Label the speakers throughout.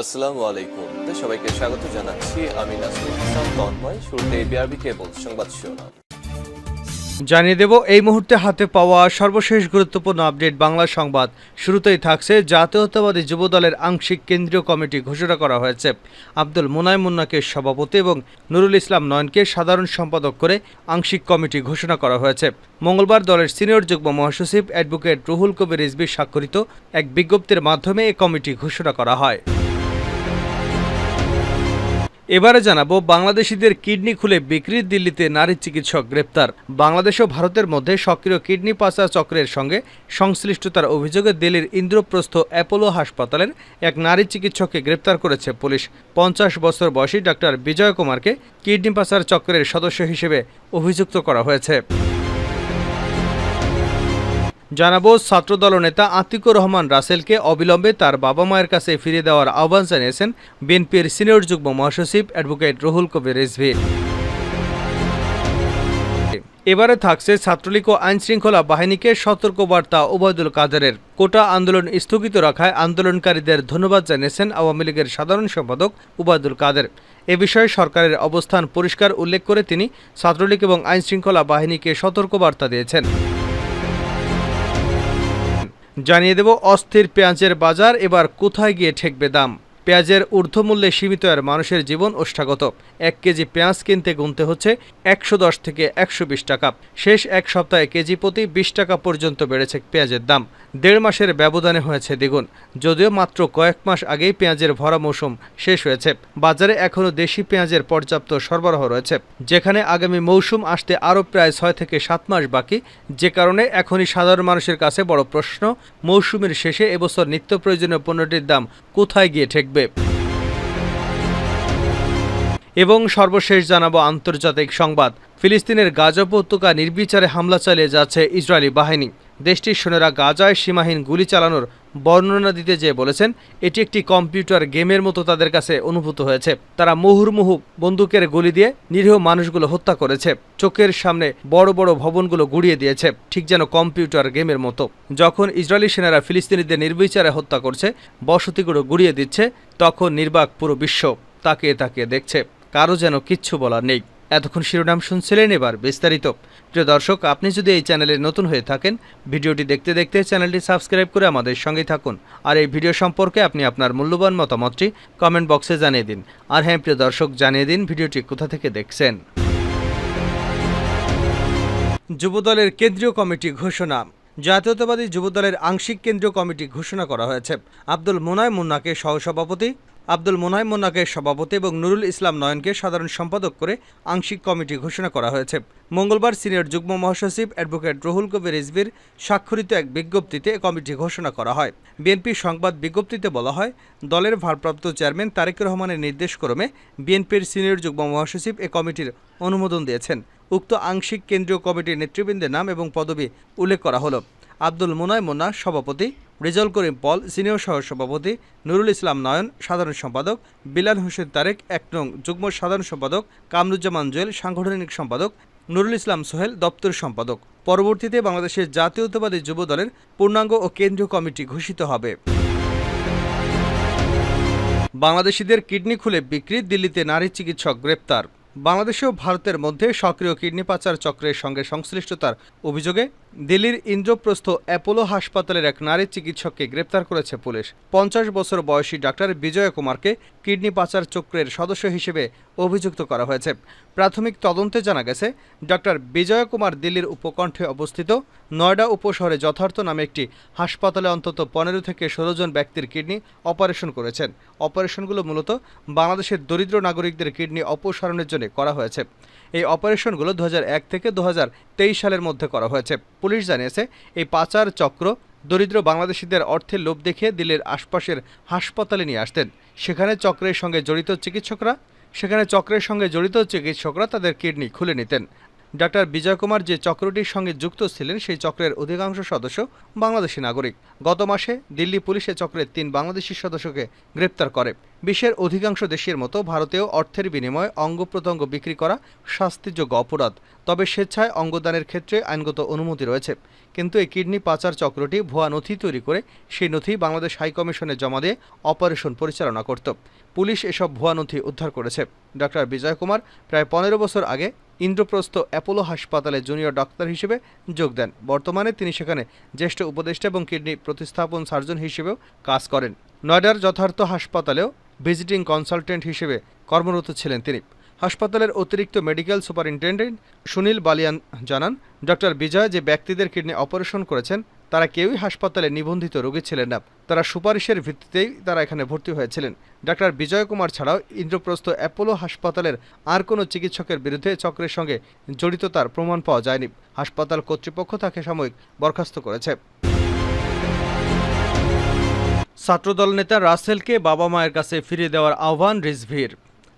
Speaker 1: আসসালামু আলাইকুম। সবাইকে স্বাগত জানাচ্ছি। আমি ইসলাম, তন্ময়। শুরুতে বিআরবি কেবল সংবাদ শিরোনাম।
Speaker 2: জানিয়ে দেব, এই মুহূর্তে হাতে পাওয়া সর্বশেষ গুরুত্বপূর্ণ আপডেট বাংলা সংবাদ। শুরুতেই থাকছে জাতীয়তাবাদী যুবদলের আংশিক কেন্দ্রীয় কমিটি ঘোষণা করা হয়েছে। আব্দুল মোনায় মুন্নাকে সভাপতি এবং নুরুল ইসলাম নয়নকে সাধারণ সম্পাদক করে আংশিক কমিটি ঘোষণা করা হয়েছে। মঙ্গলবার দলের সিনিয়র যুগ্ম মহাসচিব অ্যাডভোকেট রুহুল কবির রিজভি স্বাক্ষরিত এক বিজ্ঞপ্তির মাধ্যমে এ কমিটি ঘোষণা করা হয়। এবারে জানাব, বাংলাদেশিদের কিডনি খুলে বিক্রির দিল্লিতে নারী চিকিৎসক গ্রেপ্তার। বাংলাদেশ ও ভারতের মধ্যে সক্রিয় কিডনি পাচার চক্রের সঙ্গে সংশ্লিষ্টতার অভিযোগে দিল্লির ইন্দ্রপ্রস্থ অ্যাপোলো হাসপাতালের এক নারী চিকিৎসককে গ্রেপ্তার করেছে পুলিশ। পঞ্চাশ বছর বয়সী ডাক্তার বিজয় কুমারকে কিডনি পাচার চক্রের সদস্য হিসেবে অভিযুক্ত করা হয়েছে। জানাব, ছাত্রদল নেতা আতিকুর রহমান রাসেলকে অবিলম্বে তার বাবা মায়ের কাছে ফিরে দেওয়ার আহ্বান জানিয়েছেন বিএনপির সিনিয়র যুগ্ম মহাসচিব অ্যাডভোকেট রুহুল কবির রিজভি। এবারে থাকছে ছাত্রলীগ ও আইনশৃঙ্খলা বাহিনীকে সতর্কবার্তা ওবায়দুল কাদেরের। কোটা আন্দোলন স্থগিত রাখায় আন্দোলনকারীদের ধন্যবাদ জানিয়েছেন আওয়ামী লীগের সাধারণ সম্পাদক উবায়দুল কাদের। এ বিষয়ে সরকারের অবস্থান পরিষ্কার উল্লেখ করে তিনি ছাত্রলীগ এবং আইনশৃঙ্খলা বাহিনীকে সতর্কবার্তা দিয়েছেন। জানিয়ে দেব অস্থির পেঁয়াজের বাজার এবার কোথায় গিয়ে ঠেকবে দাম? পেঁয়াজের ঊর্ধ্বমূল্যে সীমিত আর মানুষের জীবন ওষ্ঠাগত। এক কেজি পেঁয়াজ কিনতে গুনতে হচ্ছে একশো দশ থেকে একশো বিশ টাকা। শেষ এক সপ্তাহে কেজি প্রতি বিশ টাকা পর্যন্ত বেড়েছে পেঁয়াজের দাম। দেড় মাসের ব্যবধানে হয়েছে দ্বিগুণ। যদিও মাত্র কয়েক মাস আগেই পেঁয়াজের ভরা মৌসুম শেষ হয়েছে। বাজারে এখনও দেশি পেঁয়াজের পর্যাপ্ত সরবরাহ রয়েছে, যেখানে আগামী মৌসুম আসতে আরও প্রায় ছয় থেকে সাত মাস বাকি। যে কারণে এখনই সাধারণ মানুষের কাছে বড় প্রশ্ন, মৌসুমের শেষে এবছর নিত্য প্রয়োজনীয় পণ্যটির দাম কোথায় গিয়ে ঠেকবে? এবং সর্বশেষ জানাব আন্তর্জাতিক সংবাদ। ফিলিস্তিনের গাজা উপত্যকা নির্বিচারে হামলা চালিয়ে যাচ্ছে ইসরায়েলি বাহিনী। দেশটির সোনেরা গাজায় সীমাহীন গুলি চালানোর বর্ণনা দিতে যেয়ে বলেছেন, এটি একটি কম্পিউটার গেমের মতো তাদের কাছে অনুভূত হয়েছে। তারা মুহুর্মুহু বন্দুকের গুলি দিয়ে নিরীহ মানুষগুলো হত্যা করেছে। চোখের সামনে বড় বড় ভবনগুলো গুড়িয়ে দিয়েছে, ঠিক যেন কম্পিউটার গেমের মতো। যখন ইসরায়েলি সেনারা ফিলিস্তিনিদের নির্বিচারে হত্যা করছে, বসতিগুলো গুড়িয়ে দিচ্ছে, তখন নির্বাক পুরো বিশ্ব তাকিয়ে তাকিয়ে দেখছে, কারও যেন কিচ্ছু বলার নেই। এতক্ষণ শিরোনাম শুনছিলেন এবার বিস্তারিত। প্রিয় দর্শক, আপনি যদি এই চ্যানেলে নতুন হয়ে থাকেন, ভিডিওটি দেখতে দেখতে চ্যানেলটি সাবস্ক্রাইব করে আমাদের সঙ্গেই থাকুন। আর এই ভিডিও সম্পর্কে আপনি আপনার মূল্যবান মতামতটি কমেন্ট বক্সে জানিয়ে দিন। আর হ্যাঁ প্রিয় দর্শক, জানিয়ে দিন ভিডিওটি কোথা থেকে দেখছেন। যুবদলের কেন্দ্রীয় কমিটি ঘোষণা। জাতীয়তাবাদী যুবদলের আংশিক কেন্দ্রীয় কমিটি ঘোষণা করা হয়েছে। আব্দুল মোনায় মুন্নাকে সহসভাপতি আব্দুল মোনায় মুন্নাকে সভাপতি এবং নুরুল ইসলাম নয়নকে সাধারণ সম্পাদক করে আংশিক কমিটি ঘোষণা করা হয়েছে। মঙ্গলবার সিনিয়র যুগ্ম মহাসচিব অ্যাডভোকেট রুহুল কবির রিজভির স্বাক্ষরিত এক বিজ্ঞপ্তিতে কমিটি ঘোষণা করা হয়। বিএনপি সংবাদ বিজ্ঞপ্তিতে বলা হয়, দলের ভারপ্রাপ্ত চেয়ারম্যান তারেক রহমানের নির্দেশক্রমে বিএনপির সিনিয়র যুগ্ম মহাসচিব এ কমিটির অনুমোদন দিয়েছেন। উক্ত আংশিক কেন্দ্রীয় কমিটির নেতৃবৃন্দের নাম এবং পদবি উল্লেখ করা হলো। আব্দুল মোনায় মোন্না সভাপতি রেজাউল করিম পল, সিনিয়র সহ সভাপতি নুরুল ইসলাম নয়ন, সাধারণ সম্পাদক বিলাল হোসেন তারেক, এক নং যুগ্ম সাধারণ সম্পাদক কামরুজ্জামান জুয়েল সাংগঠনিক সম্পাদক নুরুল ইসলাম সোহেল, দপ্তর সম্পাদক। পরবর্তীতে বাংলাদেশের জাতীয়তাবাদী যুব দলের পূর্ণাঙ্গ ও কেন্দ্রীয় কমিটি ঘোষিত হবে। বাংলাদেশিদের কিডনি খুলে বিক্রি, দিল্লিতে নারী চিকিৎসক গ্রেপ্তার। বাংলাদেশ ও ভারতের মধ্যে সক্রিয় কিডনি পাচার চক্রের সঙ্গে সংশ্লিষ্টতার অভিযোগে দিল্লির ইন্দ্রপ্রস্থ অ্যাপোলো হাসপাতালের এক নারী চিকিৎসককে গ্রেপ্তার করেছে পুলিশ। পঞ্চাশ বছর বয়সী ডাক্তার বিজয় কুমারকে কিডনি পাচার চক্রের সদস্য হিসেবে অভিযুক্ত করা হয়েছে। প্রাথমিক তদন্তে জানা গেছে, ডাক্তার বিজয় কুমার দিল্লির উপকণ্ঠে অবস্থিত নয়ডা উপশহরে যথার্থ নামে একটি হাসপাতালে অন্তত পনেরো থেকে ষোলো জন ব্যক্তির কিডনি অপারেশন করেছেন। অপারেশনগুলো মূলত বাংলাদেশের দরিদ্র নাগরিকদের কিডনি অপসারণের জন্য করা হয়েছে। এই অপারেশনগুলো দু হাজার এক থেকে দুহাজার তেইশ সালের মধ্যে করা হয়েছে। পুলিশ জানিয়েছে, এই পাচার চক্র দরিদ্র বাংলাদেশিদের অর্থের লোভ দেখে দিল্লির আশপাশের হাসপাতালে নিয়ে আসতেন। সেখানে চক্রের সঙ্গে জড়িত চিকিৎসকরা সেখানে চক্রের সঙ্গে জড়িত চিকিৎসকরা তাদের কিডনি খুলে নিতেন। ডাক্তার বিজয় কুমার যে চক্রটির সঙ্গে যুক্ত ছিলেন, সেই চক্রের অধিকাংশ সদস্য বাংলাদেশি নাগরিক। গত মাসে দিল্লি পুলিশে চক্রের তিন বাংলাদেশি সদস্যকে গ্রেপ্তার করে। বিশ্বের অধিকাংশ দেশের মতো ভারতেও অর্থের বিনিময়ে অঙ্গ প্রত্যঙ্গ বিক্রি করা শাস্তিযোগ্য অপরাধ। তবে স্বেচ্ছায় অঙ্গদানের ক্ষেত্রে আইনগত অনুমতি রয়েছে। কিন্তু এই কিডনি পাচার চক্রটি ভুয়া নথি তৈরি করে সেই নথি বাংলাদেশ হাইকমিশনে জমা দিয়ে অপারেশন পরিচালনা করত। পুলিশ এসব ভুয়া নথি উদ্ধার করেছে। ডক্টর বিজয় কুমার প্রায় পনেরো বছর আগে ইন্দ্রপ্রস্থ অ্যাপোলো হাসপাতালে জুনিয়র ডাক্তার হিসেবে যোগ দেন। বর্তমানে তিনি সেখানে জ্যেষ্ঠ উপদেষ্টা এবং কিডনি প্রতিস্থাপন সার্জন হিসেবেও কাজ করেন। নয়ডার যথার্থ হাসপাতালেও ভিজিটিং কনসালটেন্ট হিসেবে কর্মরত ছিলেন তিনি। হাসপাতালের অতিরিক্ত মেডিকেল সুপারিনটেন্ডেন্ট সুনীল বালিয়ান জানান, ডক্টর বিজয় যে ব্যক্তিদের কিডনি অপারেশন করেছেন কেউই হাসপাতালে নিবন্ধিত রোগী ছিলেন না। তারা সুপারিশের ভিত্তিতেই তারা এখানে ভর্তি হয়েছিলেন। ডাক্তার বিজয় কুমার ছাড়াও ইন্দ্রপ্রস্থ অ্যাপোলো হাসপাতালের আর কোনো চিকিৎসকের বিরুদ্ধে চক্রের সঙ্গে জড়িততার প্রমাণ পাওয়া যায়নি। হাসপাতাল কর্তৃপক্ষ তাকে সাময়িক বরখাস্ত করেছে। ছাত্রদল নেতা রাসেলকে বাবা মায়ের কাছে ফিরিয়ে দেওয়ার আহ্বান রিজভির।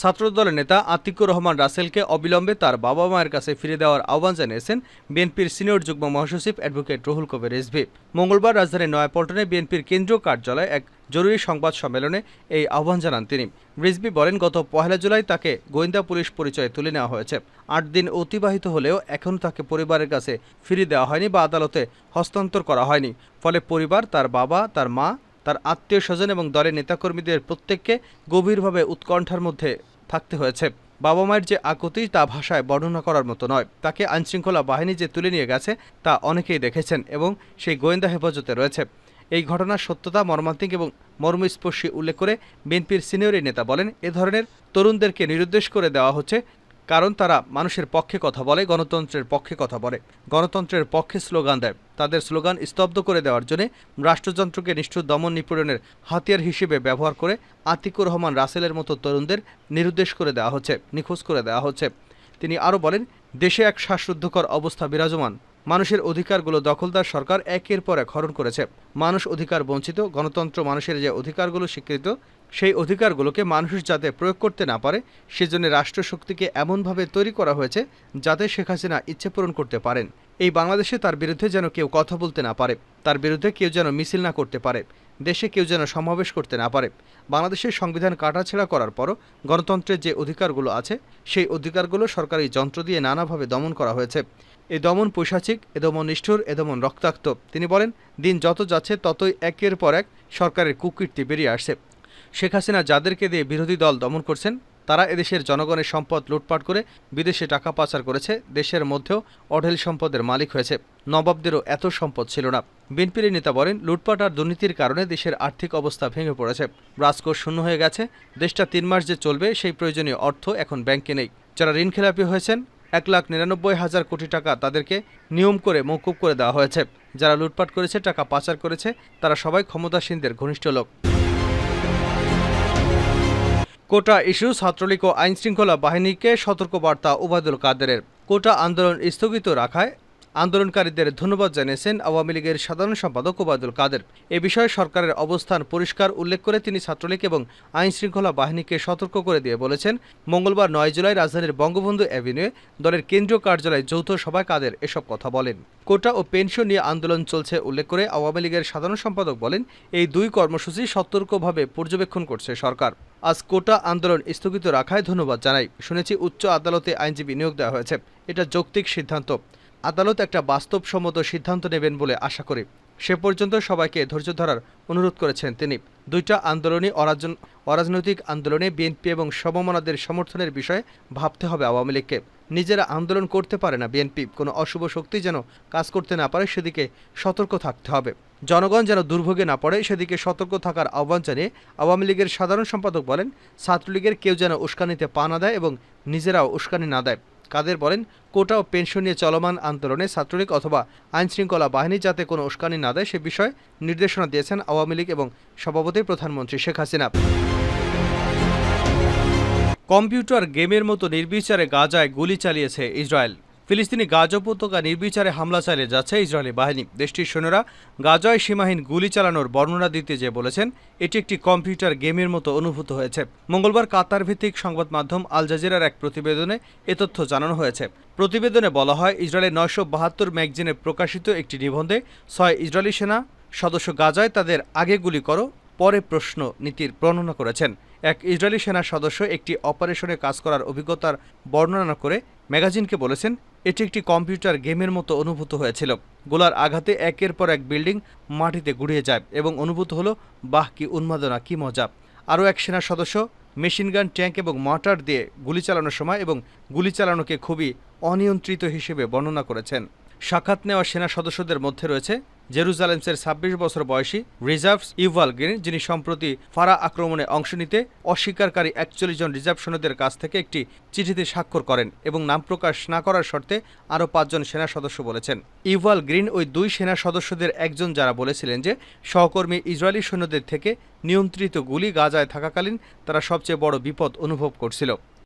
Speaker 2: ছাত্রদলের নেতা আতিকুর রহমান রাসেলকে অবিলম্বে তার বাবা মায়ের কাছে ফিরে দেওয়ার আহ্বান জানিয়েছেন বিএনপির সিনিয়র যুগ্ম মহাসচিব অ্যাডভোকেট রুহুল কবির রিজভি। মঙ্গলবার রাজধানীর নয়াপল্টনে বিএনপির কেন্দ্রীয় কার্যালয়ে এক জরুরি সংবাদ সম্মেলনে এই আহ্বান জানান তিনি। রিজভি বলেন, গত পহেলা জুলাই তাকে গোয়েন্দা পুলিশ পরিচয়ে তুলে নেওয়া হয়েছে। আট দিন অতিবাহিত হলেও এখনও তাকে পরিবারের কাছে ফিরিয়ে দেওয়া হয়নি বা আদালতে হস্তান্তর করা হয়নি। ফলে পরিবার, তার বাবা, তার মা তার আত্মীয় স্বজন এবং দলের নেতাকর্মীদের প্রত্যেককে গভীরভাবে উৎকণ্ঠার মধ্যে থাকতে হয়েছে। বাবা মায়ের যে আকুতি তা ভাষায় বর্ণনা করার মতো নয়। তাকে আইনশৃঙ্খলা বাহিনী যে তুলে নিয়ে গেছে, তা অনেকেই দেখেছেন এবং সেই গোয়েন্দা হেফাজতে রয়েছে। এই ঘটনার সত্যতা, মর্মান্তিক এবং মর্মস্পর্শী উল্লেখ করে বিএনপির সিনিয়র নেতা বলেন, এ ধরনের তরুণদেরকে নিরুদ্দেশ করে দেওয়া হচ্ছে। কারণ তারা মানুষের পক্ষে কথা বলে, গণতন্ত্রের পক্ষে কথা বলে। গণতন্ত্রের পক্ষে স্লোগান দেয়। তাদের স্লোগান স্তব্ধ করে দেওয়ার জন্য রাষ্ট্রযন্ত্রকে নিষ্ঠুর দমন নিপীড়নের হাতিয়ার হিসেবে ব্যবহার করে আতিকুর রহমান রাসেলের মতো তরুণদের নিরুদ্দেশ করে দেওয়া হচ্ছে, নিখোঁজ করে দেওয়া হচ্ছে। তিনি আরও বলেন, দেশে এক শ্বাসরুদ্ধকর অবস্থা বিরাজমান। মানুষের অধিকারগুলো দখলদার সরকার একের পর এক হরণ করেছে। মানুষ অধিকার বঞ্চিত, গণতন্ত্র মানুষের যে অধিকারগুলো স্বীকৃত, সেই অধিকারগুলোকে মানুষ যাতে প্রয়োগ করতে না পারে, সেজন্য রাষ্ট্রশক্তিকে এমনভাবে তৈরি করা হয়েছে যাতে শেখ হাসিনা ইচ্ছে পূরণ করতে পারেন। এই বাংলাদেশে তার বিরুদ্ধে যেন কেউ কথা বলতে না পারে। তার বিরুদ্ধে কেউ যেন মিছিল না করতে পারে, দেশে কেউ যেন সমাবেশ করতে না পারে। বাংলাদেশের সংবিধান কাটাছেড়া করার পরও গণতন্ত্রের যে অধিকারগুলো আছে, সেই অধিকারগুলো সরকারি যন্ত্র দিয়ে নানাভাবে দমন করা হয়েছে। এ দমন পৈশাচিক, এ দমন নিষ্ঠুর, এ দমন রক্তাক্ত। তিনি বলেন, দিন যত যাচ্ছে, ততই একের পর এক সরকারের কুকীর্তি বেরিয়ে আসছে। শেখ হাসিনা যাদেরকে দিয়ে বিরোধী দল দমন করছেন তারা এদেশের জনগণের সম্পদ লুটপাট করে বিদেশে টাকা পাচার করেছে। দেশের মধ্যেও অঢেল সম্পদের মালিক হয়েছে। নবাবদেরও এত সম্পদ ছিল না। বিএনপির নেতা বলেন, লুটপাট আর দুর্নীতির কারণে দেশের আর্থিক অবস্থা ভেঙে পড়েছে। রাজকোষ শূন্য হয়ে গেছে। দেশটা তিন মাস যে চলবে, সেই প্রয়োজনীয় অর্থ এখন ব্যাংকে নেই। যারা ঋণ খেলাপি হয়েছেন, এক লাখ নিরানব্বই হাজার কোটি টাকা তাদেরকে নিয়ম করে মৌকুব করে দেওয়া হয়েছে। যারা লুটপাট করেছে, টাকা পাচার করেছে, তারা সবাই ক্ষমতাসীনদের ঘনিষ্ঠ লোক। কোটা ইস্যু ছাত্রলীগ ও আইনশৃঙ্খলা বাহিনীকে সতর্কবার্তা ওবায়দুল কাদেরের। কোটা আন্দোলন স্থগিত রাখায় আন্দোলনকারীদের ধন্যবাদ জানিয়েছেন আওয়ামী লীগের সাধারণ সম্পাদক ওবায়দুল কাদের। এ বিষয়ে সরকারের অবস্থান পরিষ্কার উল্লেখ করে তিনি ছাত্রলীগ এবং আইন শৃঙ্খলা বাহিনীকে সতর্ক করে দিয়ে বলেছেন, মঙ্গলবার নয় জুলাই রাজধানীর বঙ্গবন্ধু অ্যাভিনিউয়ে দলের কেন্দ্রীয় কার্যালয়ে যৌথ সভায় কাদের এসব কথা বলেন। কোটা ও পেনশন নিয়ে আন্দোলন চলছে উল্লেখ করে আওয়ামী লীগের সাধারণ সম্পাদক বলেন, এই দুই কর্মসূচি সতর্কভাবে পর্যবেক্ষণ করছে সরকার। আজ কোটা আন্দোলন স্থগিত রাখায় ধন্যবাদ জানাই। শুনেছি উচ্চ আদালতে আইনজীবী নিয়োগ দেওয়া হয়েছে। এটা যৌক্তিক সিদ্ধান্ত। আদালত একটা বাস্তবসম্মত সিদ্ধান্ত নেবেন বলে আশা করি। সে পর্যন্ত সবাইকে ধৈর্য ধরার অনুরোধ করেছেন তিনি। দুইটা আন্দোলনই অরাজন, অরাজনৈতিক আন্দোলনে বিএনপি এবং সমমনাদের সমর্থনের বিষয়ে ভাবতে হবে আওয়ামী লীগকে। নিজেরা আন্দোলন করতে পারে না বিএনপি। কোনো অশুভ শক্তি যেন কাজ করতে না পারে, সেদিকে সতর্ক থাকতে হবে। জনগণ যেন দুর্ভোগে না পড়ে, সেদিকে সতর্ক থাকার আহ্বান জানিয়ে আওয়ামী লীগের সাধারণ সম্পাদক বলেন, ছাত্রলীগের কেউ যেন উস্কানিতে পা না দেয় এবং নিজেরাও উস্কানি না দেয়। কাদের বলেন, কোটা ও পেনশন নিয়ে চলমান আন্দোলনে ছাত্রলীগ অথবা আইনশৃঙ্খলা বাহিনী যাতে কোনো উস্কানি না দেয়, সে বিষয়ে নির্দেশনা দিয়েছেন আওয়ামী লীগ এবং সভাপতি প্রধানমন্ত্রী শেখ হাসিনা। কম্পিউটার গেমের মতো নির্বিচারে গাজায় গুলি চালিয়েছে ইসরায়েল। ফিলিস্তিনি গাজা উপত্যকা নির্বিচারে হামলা চালিয়ে যাচ্ছে ইসরায়েলি বাহিনী। দেশটির সৈন্যরা গাজায় সীমাহীন গুলি চালানোর বর্ণনা দিতে যে বলেছেন, এটি একটি কম্পিউটার গেমের মতো অনুভূত হয়েছে। মঙ্গলবার কাতার ভিত্তিক সংবাদ মাধ্যম আল জাজিরার এক প্রতিবেদনে এ তথ্য জানানো হয়েছে। প্রতিবেদনে বলা হয়, ইসরায়েলের নয়শো বাহাত্তর ম্যাগজিনে প্রকাশিত একটি নিবন্ধে ছয় ইসরায়েলি সেনা সদস্য গাজায় তাদের আগে গুলি করো পরে প্রশ্ন নীতির বর্ণনা করেছেন। এক ইসরায়েলি সেনা সদস্য একটি অপারেশনে কাজ করার অভিজ্ঞতার বর্ণনা করে ম্যাগাজিনকে বলেছেন, এটি একটি কম্পিউটার গেমের মতো অনুভূত হয়েছিল। গোলার আঘাতে একের পর এক বিল্ডিং মাটিতে গুড়িয়ে যায় এবং অনুভূত হলো, বাহ, কি উন্মাদনা, কি মজা। আরও এক সেনা সদস্য মেশিনগান ট্যাঙ্ক এবং মর্টার দিয়ে গুলি চালানোর সময় এবং গুলি চালানোকে খুবই অনিয়ন্ত্রিত হিসেবে বর্ণনা করেছেন। সাক্ষাৎ নেওয়া সেনা সদস্যদের মধ্যে রয়েছে জেরুজালেমসের ছাব্বিশ বছর বয়সী রিজার্ভস ইউভাল গ্রিন যিনি সম্প্রতি ফারা আক্রমণে অংশ নিতে অস্বীকারী একচল্লিশ জন রিজার্ভ সৈন্যদের কাছ থেকে একটি চিঠিতে স্বাক্ষর করেন এবং নাম প্রকাশ না করার শর্তে আরও পাঁচজন সেনা সদস্য বলেছেন। ইউভাল গ্রিন ওই দুই সেনা সদস্যদের একজন যারা বলেছিলেন যে সহকর্মী ইসরায়েলি সৈন্যদের থেকে নিয়ন্ত্রিত গুলি গাজায় থাকাকালীন তারা সবচেয়ে বড় বিপদ অনুভব করছিল।